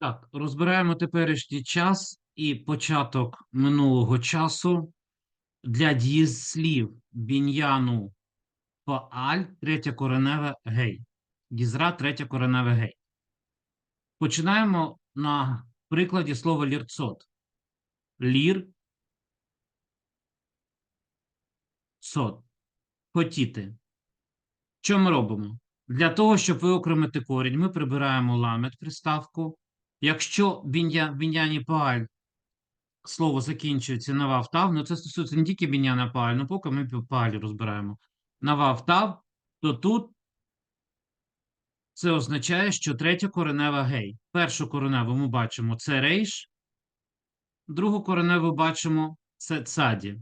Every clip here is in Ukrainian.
Так, розбираємо теперішній час і початок минулого часу для дієслів біньяну пааль, третє кореневе гей. Гізра, третє кореневе гей. Починаємо на прикладі слова лірцот. Лір. Цот. Хотіти. Що ми робимо? Для того, щоб виокремити корінь, ми прибираємо ламет приставку. Якщо бінья, біньяні пааль слово закінчується на вав тав, ну це стосується не тільки біньяна пааль, ну поки ми паалі розбираємо. На вав тав, то тут це означає, що третя коренева гей. Першу кореневу ми бачимо це рейш, другу кореневу бачимо це цаді.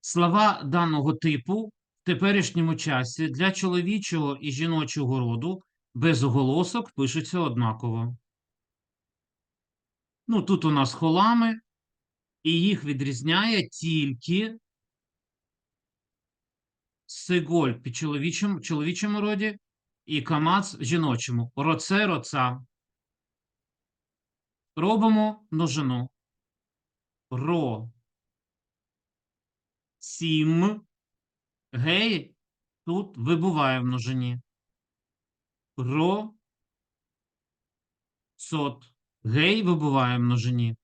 Слова даного типу в теперішньому часі для чоловічого і жіночого роду без оголосок пишуться однаково. Ну, тут у нас холами, і їх відрізняє тільки сиголь під чоловічому, чоловічому роді і камац жіночому. Роце, роца. Робимо множину. Ро. Сім. Гей тут вибуває в множині. Ро. Сот. Гей вибуває множині.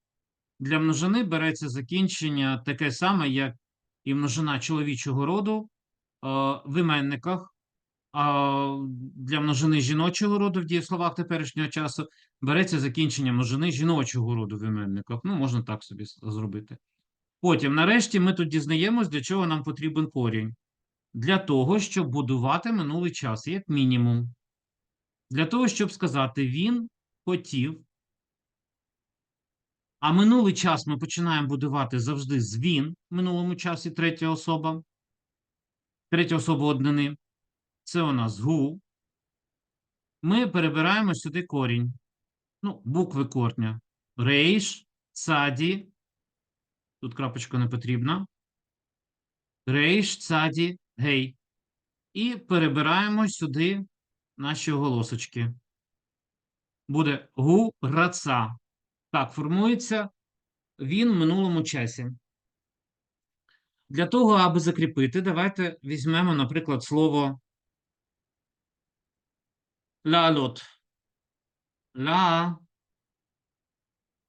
Для множини береться закінчення таке саме, як і множина чоловічого роду е, в іменниках. А для множини жіночого роду в дієсловах теперішнього часу береться закінчення множини жіночого роду в іменниках. Ну, можна так собі зробити. Потім, нарешті, ми тут дізнаємось, для чого нам потрібен корінь. Для того, щоб будувати минулий час, як мінімум. Для того, щоб сказати, він хотів. А минулий час ми починаємо будувати завжди з він в минулому часі третя особа. Третя особа однини. Це у нас гу. Ми перебираємо сюди корінь. Ну, букви корня. Рейш, цаді. Тут крапочка не потрібна. Рейш, цаді, гей. І перебираємо сюди наші оголосочки. Буде гу, раца. Так, формується він в минулому часі. Для того, аби закріпити, давайте візьмемо, наприклад, слово лалот. Ла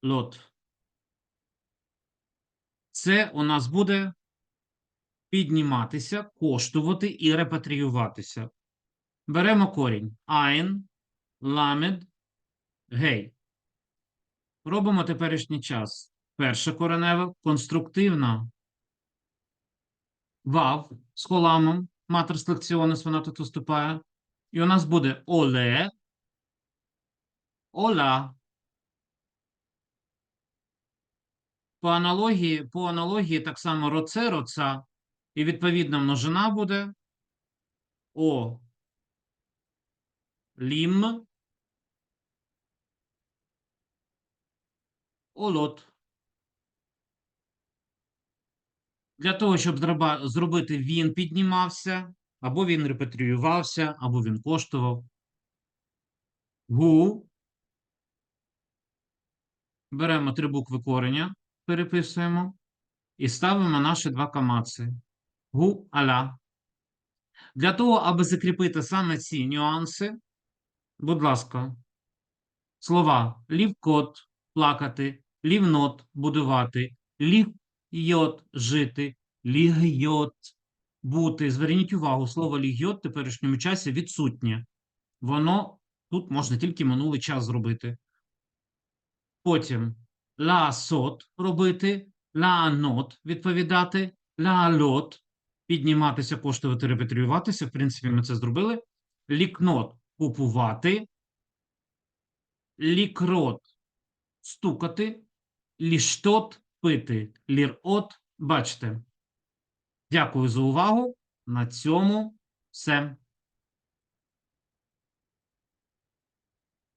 лот. Це у нас буде підніматися, коштувати і репатріюватися. Беремо корінь. Айн, ламед, гей. Робимо теперішній час. Перше кореневе конструктивна. Вав з холамом. Матер селекціонес, вона тут виступає. І у нас буде оле, ола. По аналогії, по аналогії так само роце, роца. І відповідно множина буде о. Лім. Олот. Для того, щоб зробити він піднімався, або він репатріювався, або він коштував. Гу. Беремо три букви кореня, переписуємо і ставимо наші два камаци. Гу, аля. Для того, аби закріпити саме ці нюанси, будь ласка, слова лівкот плакати, лівнот будувати, лігйот жити, лігйот бути. Зверніть увагу, слово лігйот в теперішньому часі відсутнє. Воно тут можна тільки минулий час зробити. Потім ла сот робити, ла нот відповідати, ла лот підніматися, коштувати, репатріюватися. В принципі, ми це зробили. Лікнот купувати, лікрот стукати, ліштот пити, лірот бачити. Дякую за увагу. На цьому все.